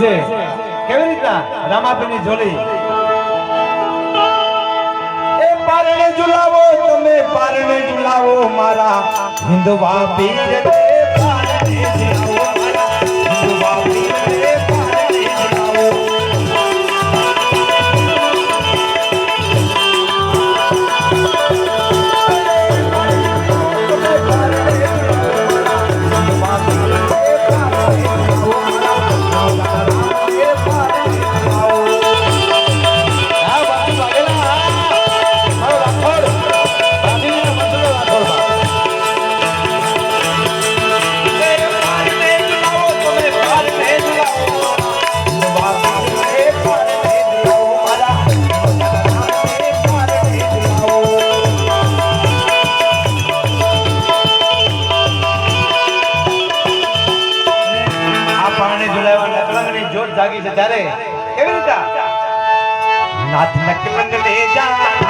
છે? કેવી રીતના? રામાપીની જોલી એ પારણે ઝુલાવો, તમે પારણે ઝુલાવો, મારા હિન્દુ પીર પારણે ઝુલાવો. ત્યારે કેવી રીતે? નાથ નકલંગ લે જા.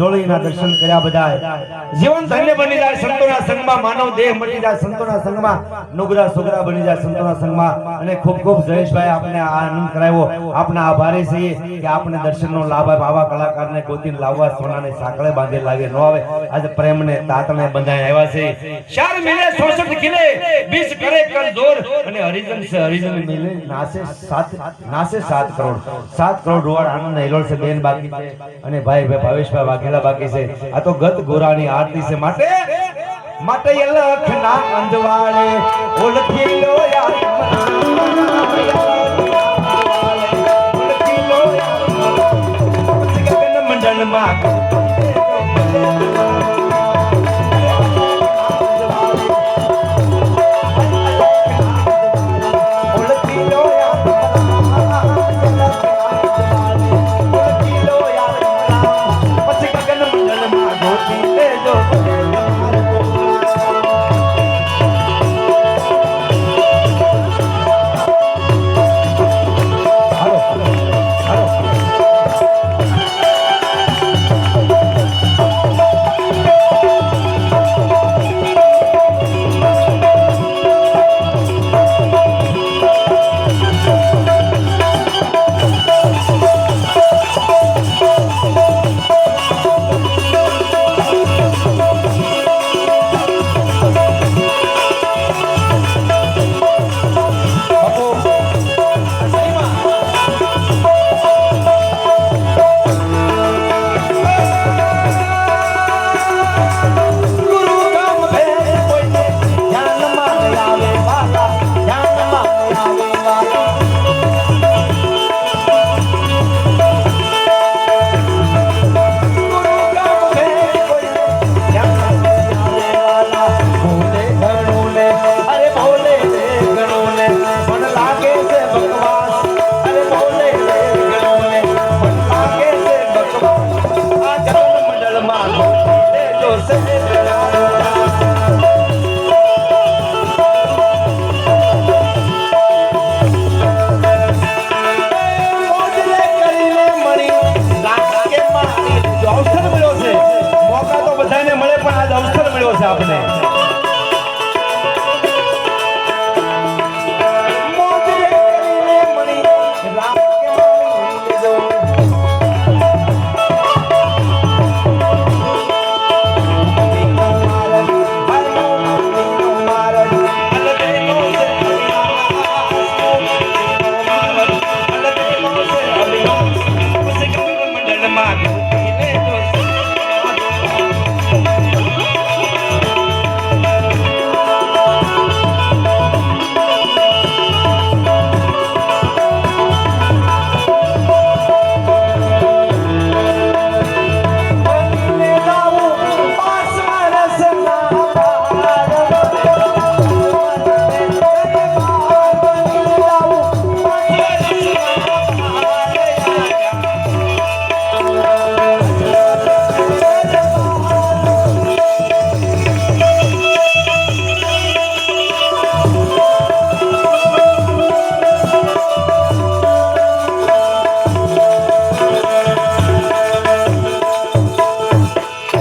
જોડીના દર્શન કર્યા બધા જીવન ધન્ય બની જાય સંતોના સંગમાં માનવ દેહ મળી જાય સંતોના સંગમાં નુગરા સુગરા બની જાય સંતોના સંગમાં અને ખૂબ ખૂબ જયેશભાઈ આપને આનંદ કરાવ્યો. આપના આભારી છીએ કે આપને દર્શનનો લાભ આપ- આવા કલાકારને ગોતીને લાવવા સોનાને સાંકળે બાંધે લાગે ન આવે. આજે પ્રેમને તાતને બંધાઈ આવ્યા છે. ચાર મહિને 66 કિલે બીસ કરે કર જોર અને હરિજન છે, હરિજન મિલે નાસે સાત નાસે સાત કરોડ. સાત કરોડ રોડ આનંદ હિલોળ છે, બેન બાકી છે. અને ભાઈ ભાઈ ભાવેશભાઈ વાઘેલા બાકી છે. આ તો ગત ગોરાની આરતી છે માટે. માટે લખના અંજવાળે ઓળખી લો યાર. Oh!